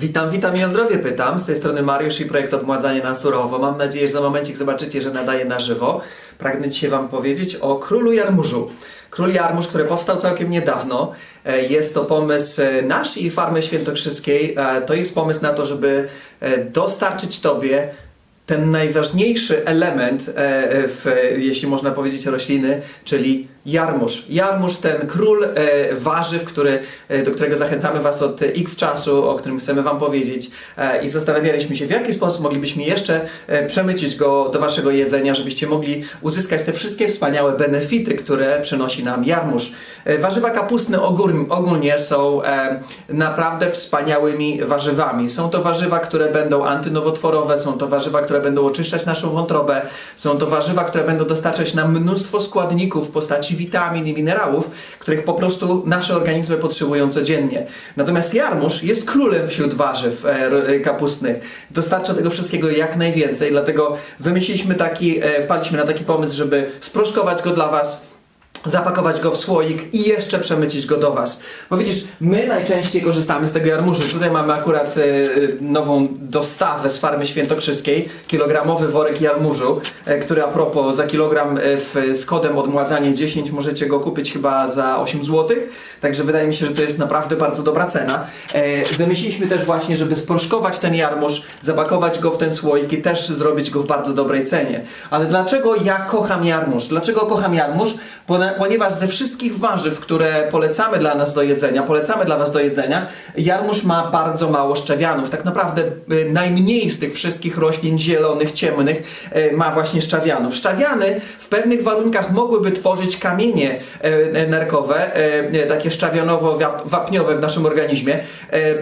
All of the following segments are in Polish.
Witam, witam i o zdrowie pytam. Z tej strony Mariusz i projekt Odmładzanie na surowo. Mam nadzieję, że za momencik zobaczycie, że nadaje na żywo. Pragnę dzisiaj Wam powiedzieć o Królu Jarmużu. Król Jarmuż, który powstał całkiem niedawno. E, Jest to pomysł e, nasz i Farmy Świętokrzyskiej. E, To jest pomysł na to, żeby dostarczyć Tobie ten najważniejszy element, w, jeśli można powiedzieć, rośliny, czyli jarmuż. Jarmuż, ten król e, warzyw, który, e, do którego zachęcamy Was od x czasu, o którym chcemy Wam powiedzieć. E, I zastanawialiśmy się, w jaki sposób moglibyśmy jeszcze e, przemycić go do Waszego jedzenia, żebyście mogli uzyskać te wszystkie wspaniałe benefity, które przynosi nam jarmuż. E, Warzywa kapustne ogólnie, ogólnie są e, naprawdę wspaniałymi warzywami. Są to warzywa, które będą antynowotworowe, są to warzywa, które będą oczyszczać naszą wątrobę, są to warzywa, które będą dostarczać nam mnóstwo składników w postaci witamin i minerałów, których po prostu nasze organizmy potrzebują codziennie. Natomiast jarmuż jest królem wśród warzyw e, e, kapustnych. Dostarcza tego wszystkiego jak najwięcej, dlatego wymyśliliśmy taki, e, wpadliśmy na taki pomysł, żeby sproszkować go dla Was zapakować go w słoik i jeszcze przemycić go do Was. Bo widzisz, my najczęściej korzystamy z tego jarmużu. Tutaj mamy akurat e, nową dostawę z farmy świętokrzyskiej, kilogramowy worek jarmużu, e, który a propos za kilogram w, z kodem odmładzanie 10 możecie go kupić chyba za 8 zł. Także wydaje mi się, że to jest naprawdę bardzo dobra cena. E, wymyśliliśmy też właśnie, żeby sproszkować ten jarmuż, zapakować go w ten słoik i też zrobić go w bardzo dobrej cenie. Ale dlaczego ja kocham jarmuż? Dlaczego kocham jarmuż? Pone- Ponieważ ze wszystkich warzyw, które polecamy dla nas do jedzenia, polecamy dla Was do jedzenia, jarmuż ma bardzo mało szczawianów. Tak naprawdę y, najmniej z tych wszystkich roślin zielonych, ciemnych y, ma właśnie szczawianów. Szczawiany w pewnych warunkach mogłyby tworzyć kamienie y, nerkowe, takie szczawionowo-wapniowe w naszym organizmie.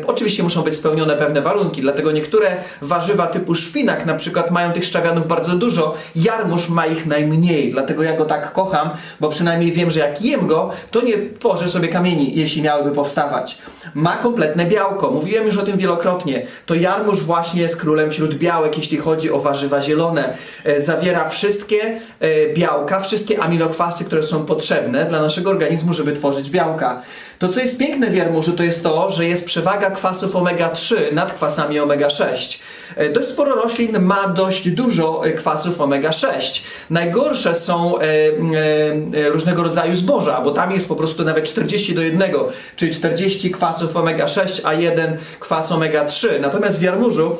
Oczywiście muszą być spełnione pewne warunki, dlatego niektóre warzywa typu szpinak na przykład mają tych szczawianów bardzo dużo, jarmuż ma ich najmniej, dlatego ja go tak kocham, bo przynajmniej wiem, że jak jem go, to nie tworzy sobie kamieni, jeśli miałyby powstawać. Ma kompletne białko, mówiłem już o tym wielokrotnie. To jarmuż właśnie jest królem wśród białek, jeśli chodzi o warzywa zielone. E, Zawiera wszystkie e, białka, wszystkie aminokwasy, które są potrzebne dla naszego organizmu, żeby tworzyć białka. To, co jest piękne w jarmużu, to jest to, że jest przewaga kwasów omega-3 nad kwasami omega-6. E, Dość sporo roślin ma dość dużo e, kwasów omega-6. Najgorsze są e, e, e, różnego rodzaju zboża, bo tam jest po prostu nawet 40 do 1, czyli 40 kwasów omega-6, a 1 kwas omega-3. Natomiast w jarmużu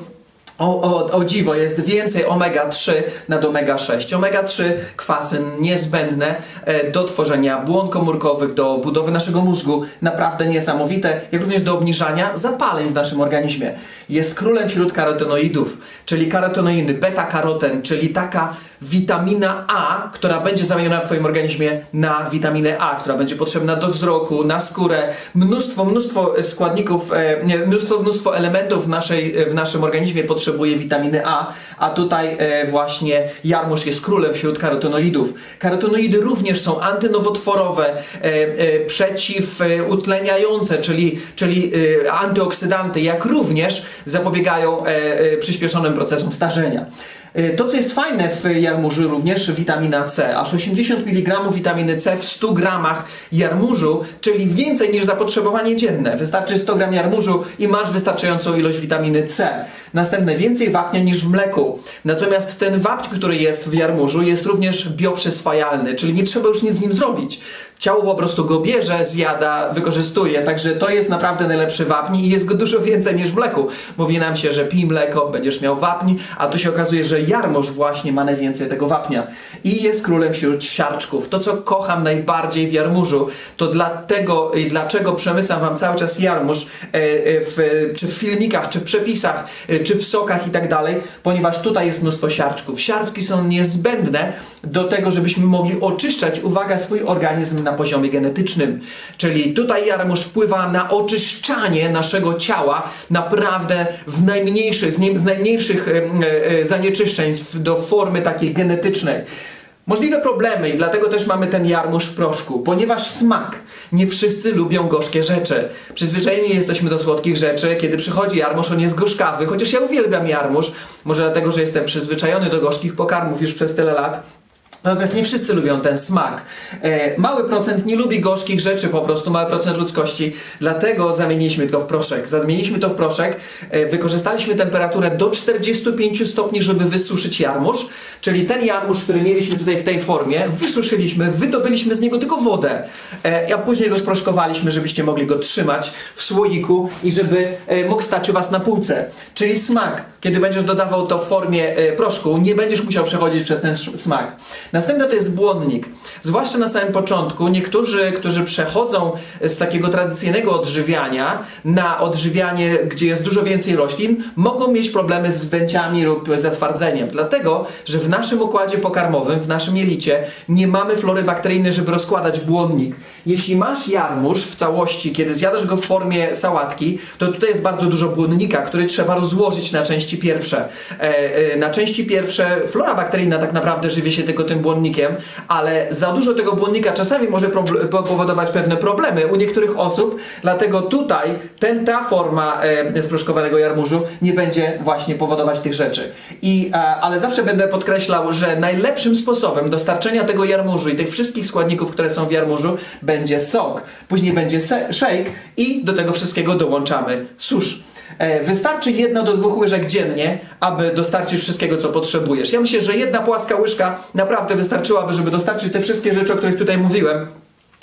o, o, o dziwo, jest więcej omega-3 nad omega-6. Omega-3 kwasy niezbędne e, do tworzenia błon komórkowych, do budowy naszego mózgu, naprawdę niesamowite, jak również do obniżania zapaleń w naszym organizmie. Jest królem wśród karotenoidów, czyli karotenoidy, beta-karoten, czyli taka witamina A, która będzie zamieniona w Twoim organizmie na witaminę A, która będzie potrzebna do wzroku, na skórę, mnóstwo, mnóstwo składników, e, mnóstwo, mnóstwo elementów w, naszej, w naszym organizmie potrzebuje witaminy A, a tutaj e, właśnie jarmuż jest królem wśród karotenoidów. Karotenoidy również są antynowotworowe, e, e, przeciwutleniające, czyli, czyli e, antyoksydanty, jak również zapobiegają e, e, przyspieszonym procesom starzenia. E, To, co jest fajne w jarmużu, również witamina C. Aż 80 mg witaminy C w 100 gramach jarmużu, czyli więcej niż zapotrzebowanie dzienne. Wystarczy 100 gram jarmużu i masz wystarczającą ilość witaminy C. Następne, więcej wapnia niż w mleku. Natomiast ten wapń, który jest w jarmużu, jest również bioprzyswajalny, czyli nie trzeba już nic z nim zrobić. Ciało po prostu go bierze, zjada, wykorzystuje, także to jest naprawdę najlepszy wapń i jest go dużo więcej niż w mleku. Mówi nam się, że pij mleko, będziesz miał wapń, a tu się okazuje, że jarmuż właśnie ma najwięcej tego wapnia. I jest królem wśród siarczków. To, co kocham najbardziej w jarmużu, to dlatego, i dlaczego przemycam wam cały czas jarmuż, e, e, w, czy w filmikach, czy w przepisach, e, czy w sokach i tak dalej, ponieważ tutaj jest mnóstwo siarczków. Siarczki są niezbędne do tego, żebyśmy mogli oczyszczać, uwaga, swój organizm na poziomie genetycznym. Czyli tutaj jarmuż wpływa na oczyszczanie naszego ciała naprawdę w najmniejszy, z, nie, z najmniejszych e, e, zanieczyszczeń do formy takiej genetycznej. Możliwe problemy i dlatego też mamy ten jarmuż w proszku, ponieważ smak. Nie wszyscy lubią gorzkie rzeczy. Przyzwyczajeni jesteśmy do słodkich rzeczy. Kiedy przychodzi jarmuż, on jest gorzkawy, chociaż ja uwielbiam jarmuż. Może dlatego, że jestem przyzwyczajony do gorzkich pokarmów już przez tyle lat. Natomiast nie wszyscy lubią ten smak. E, mały procent nie lubi gorzkich rzeczy, po prostu mały procent ludzkości. Dlatego zamieniliśmy to w proszek. Zamieniliśmy to w proszek, e, wykorzystaliśmy temperaturę do 45 stopni, żeby wysuszyć jarmuż. Czyli ten jarmuż, który mieliśmy tutaj w tej formie, wysuszyliśmy, wydobyliśmy z niego tylko wodę. E, a później go sproszkowaliśmy, żebyście mogli go trzymać w słoiku i żeby e, mógł stać u Was na półce. Czyli smak, kiedy będziesz dodawał to w formie e, proszku, nie będziesz musiał przechodzić przez ten smak. Następny to jest błonnik. Zwłaszcza na samym początku, niektórzy, którzy przechodzą z takiego tradycyjnego odżywiania na odżywianie, gdzie jest dużo więcej roślin, mogą mieć problemy z wzdęciami lub zatwardzeniem. Dlatego, że w naszym układzie pokarmowym, w naszym jelicie, nie mamy flory bakteryjnej, żeby rozkładać błonnik. Jeśli masz jarmuż w całości, kiedy zjadasz go w formie sałatki, to tutaj jest bardzo dużo błonnika, który trzeba rozłożyć na części pierwsze. E, e, na części pierwsze flora bakteryjna tak naprawdę żywi się tylko tym błonnikiem, ale za dużo tego błonnika czasami może powodować pewne problemy u niektórych osób, dlatego tutaj ten, ta forma e, sproszkowanego jarmużu nie będzie właśnie powodować tych rzeczy. I, e, ale zawsze będę podkreślał, że najlepszym sposobem dostarczenia tego jarmużu i tych wszystkich składników, które są w jarmużu, będzie sok. Później będzie shake i do tego wszystkiego dołączamy susz. E, Wystarczy jedna do dwóch łyżek dziennie, aby dostarczyć wszystkiego, co potrzebujesz. Ja myślę, że jedna płaska łyżka naprawdę wystarczyłaby, żeby dostarczyć te wszystkie rzeczy, o których tutaj mówiłem.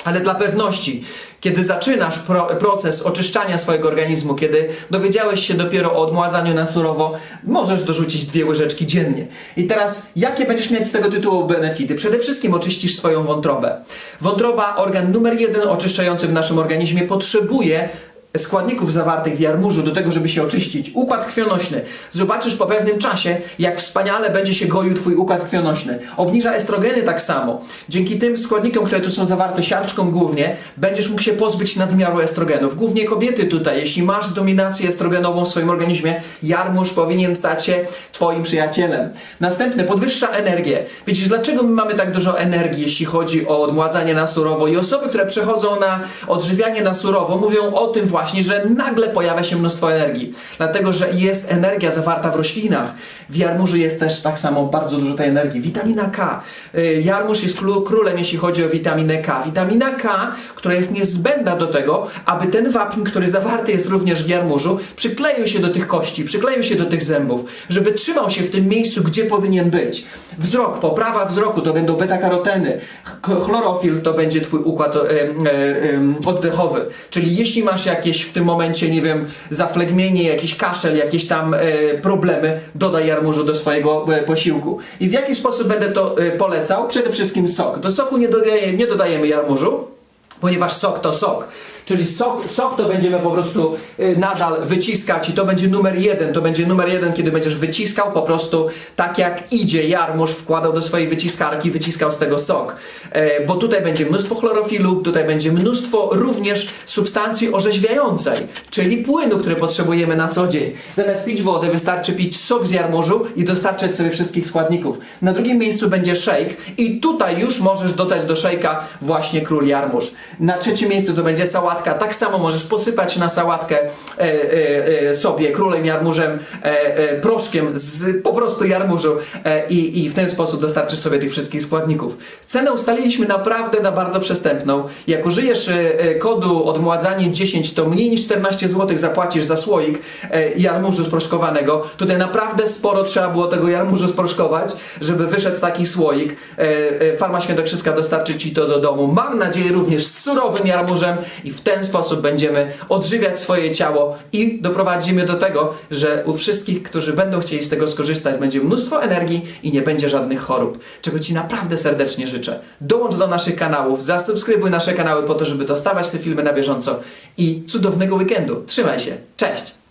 Ale dla pewności, kiedy zaczynasz pro, proces oczyszczania swojego organizmu, kiedy dowiedziałeś się dopiero o odmładzaniu na surowo, możesz dorzucić dwie łyżeczki dziennie. I teraz, jakie będziesz mieć z tego tytułu benefity? Przede wszystkim oczyścisz swoją wątrobę. Wątroba, organ numer jeden oczyszczający w naszym organizmie, potrzebuje składników zawartych w jarmużu do tego, żeby się oczyścić. Układ krwionośny. Zobaczysz po pewnym czasie, jak wspaniale będzie się goił Twój układ krwionośny. Obniża estrogeny tak samo. Dzięki tym składnikom, które tu są zawarte siarczką głównie, będziesz mógł się pozbyć nadmiaru estrogenów. Głównie kobiety tutaj, jeśli masz dominację estrogenową w swoim organizmie, jarmuż powinien stać się Twoim przyjacielem. Następne, podwyższa energię. Wiecie, dlaczego my mamy tak dużo energii, jeśli chodzi o odmładzanie na surowo? I osoby, które przechodzą na odżywianie na surowo, mówią o tym właśnie, że nagle pojawia się mnóstwo energii. Dlatego, że jest energia zawarta w roślinach. W jarmużu jest też tak samo bardzo dużo tej energii. Witamina K. Y, Jarmuż jest król- królem, jeśli chodzi o witaminę K. Witamina K, która jest niezbędna do tego, aby ten wapń, który zawarty jest również w jarmużu, przykleił się do tych kości, przykleił się do tych zębów, żeby trzymał się w tym miejscu, gdzie powinien być. Wzrok, poprawa wzroku to będą beta-karoteny. Ch- Chlorofil to będzie twój układ e, oddechowy. Czyli jeśli masz jakieś w tym momencie, nie wiem, zaflegmienie, jakiś kaszel, jakieś tam e, problemy, dodaj jarmużu do swojego e, posiłku. I w jaki sposób będę to e, polecał? Przede wszystkim sok. Do soku nie, dodaje, nie dodajemy jarmużu, ponieważ sok to sok. Czyli sok, sok to będziemy po prostu y, nadal wyciskać i to będzie numer jeden. To będzie numer jeden, kiedy będziesz wyciskał po prostu tak jak idzie jarmuż, wkładał do swojej wyciskarki, wyciskał z tego sok. E, bo tutaj będzie mnóstwo chlorofilu, tutaj będzie mnóstwo również substancji orzeźwiającej, czyli płynu, który potrzebujemy na co dzień. Zamiast pić wodę, wystarczy pić sok z jarmużu i dostarczać sobie wszystkich składników. Na drugim miejscu będzie shake i tutaj już możesz dodać do shake'a właśnie król jarmuż. Na trzecim miejscu to będzie sałatka. Tak samo możesz posypać na sałatkę e, e, e, sobie królem jarmużem, proszkiem z po prostu jarmużu i, i w ten sposób dostarczysz sobie tych wszystkich składników. Cenę ustaliliśmy naprawdę na bardzo przystępną. Jak użyjesz kodu odmładzanie 10, to mniej niż 14 zł zapłacisz za słoik jarmużu sproszkowanego. Tutaj naprawdę sporo trzeba było tego jarmużu sproszkować, żeby wyszedł taki słoik. Farma Świętokrzyska dostarczy Ci to do domu. Mam nadzieję również z surowym jarmużem i w ten sposób będziemy odżywiać swoje ciało i doprowadzimy do tego, że u wszystkich, którzy będą chcieli z tego skorzystać, będzie mnóstwo energii i nie będzie żadnych chorób, czego Ci naprawdę serdecznie życzę. Dołącz do naszych kanałów, zasubskrybuj nasze kanały po to, żeby dostawać te filmy na bieżąco i cudownego weekendu. Trzymaj się. Cześć!